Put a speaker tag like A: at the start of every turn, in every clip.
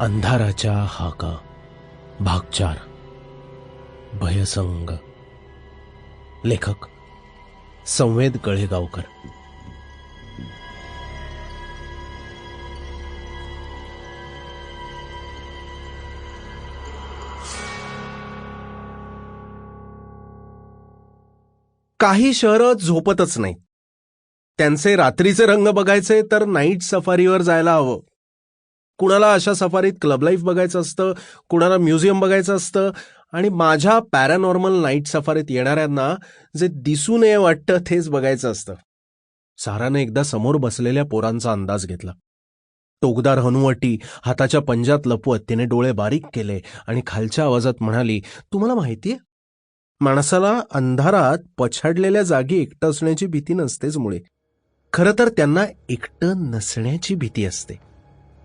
A: अंधाराच्या हाका भागचार भयसंग. लेखक संवेद कळेगावकर. काही शहरं झोपतच नाही त्यांचे रात्रीचे रंग बघायचे तर नाईट सफारीवर जायला हवं. कुणाला अशा सफारीत क्लब लाईफ बघायचं असतं कुणाला म्युझियम बघायचं असतं आणि माझ्या पॅरानॉर्मल नाईट सफारीत येणाऱ्यांना जे दिसू नये वाटतं तेच बघायचं असतं. साराने एकदा समोर बसलेल्या पोरांचा अंदाज घेतला. टोकदार हनुवटी हाताच्या पंजात लपवत तिने डोळे बारीक केले आणि खालच्या आवाजात म्हणाली तुम्हाला माहितीये? माणसाला अंधारात पछाडलेल्या जागी एकटं असण्याची भीती नसतेच मुळे. खरं तर त्यांना एकटं नसण्याची भीती असते.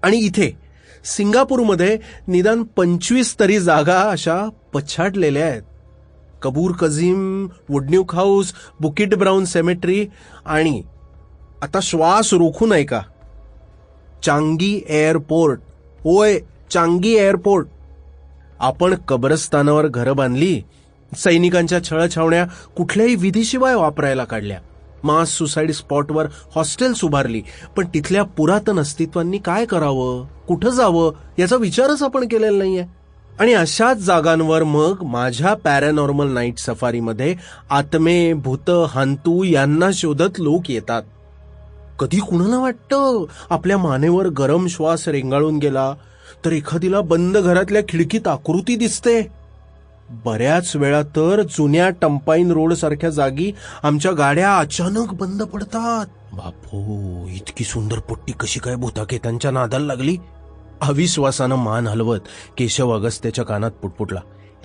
A: आणि इथे सिंगापूरमध्ये निदान पंचवीस तरी जागा अशा पछाडलेल्या आहेत. Kubur Kassim Woodneuk house Bukit Brown cemetery आणि आता श्वास रोखू नये का? Changi airport. होय चांगी एअरपोर्ट. आपण कब्रस्तानावर घरं बांधली सैनिकांच्या छळछावण्या कुठल्याही विधीशिवाय वापरायला काढल्या. मास सुसाईड स्पॉटवर हॉस्टेल्स उभारली. पण तिथल्या पुरातन अस्तित्वांनी काय करावं? कुठं जावं? याचा विचारच आपण केलेला नाहीये. आणि अशाच जागांवर मग माझ्या पॅरानॉर्मल नाईट सफारीमध्ये आत्मे भूत हांतू यांना शोधत लोक येतात. कधी कुणाला वाटतं? आपल्या मानेवर गरम श्वास रेंगाळून गेला तर एखादीला बंद घरातल्या खिडकीत आकृती दिसते. बऱ्याच वेळा तर जुन्या टंपाईन रोड सारख्या जागी आमच्या गाड्या अचानक बंद पडतात. बापो इतकी सुंदर पट्टी कशी काय भूताकेतांच्या नादाला लागली? अविश्वासानं मान हलवत केशव अगस्त्याच्या कानात पुटपुटला.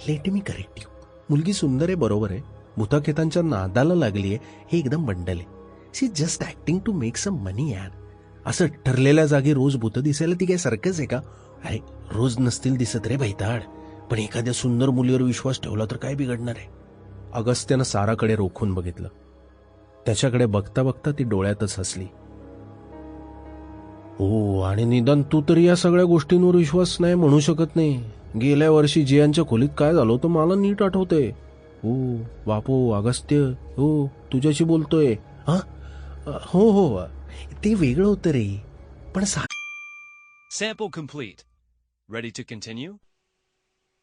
A: लेट मी करेक्ट यू मुलगी सुंदर आहे बरोबर आहे. भूताकेतांच्या नादाला लागली आहे हे एकदम बंडल आहे. She just acting to make some money यार. असं ठरलेल्या जागी रोज भूत दिसायला ती काय सारखंच आहे का? अरे रोज नसतील दिसत रे भैताड. पण एखाद्या सुंदर मुलीवर विश्वास ठेवला तर काय बिघडणार आहे? अगस्त्यानं साराकडे रोखून बघितलं. त्याच्याकडे बघता बघता ती डोळ्यातच हसली. हो आणि निदान तू तरी या सगळ्या गोष्टींवर विश्वास नाही म्हणू शकत नाही. गेल्या वर्षी जियांच्या खोलीत काय झालं होतं मला नीट आठवतंय. हो बापो अगस्त्य हो तुझ्याशी बोलतोय. हा हो, हो हो. ते वेगळं होतं रे. पण सा
B: Sample complete. Ready to continue?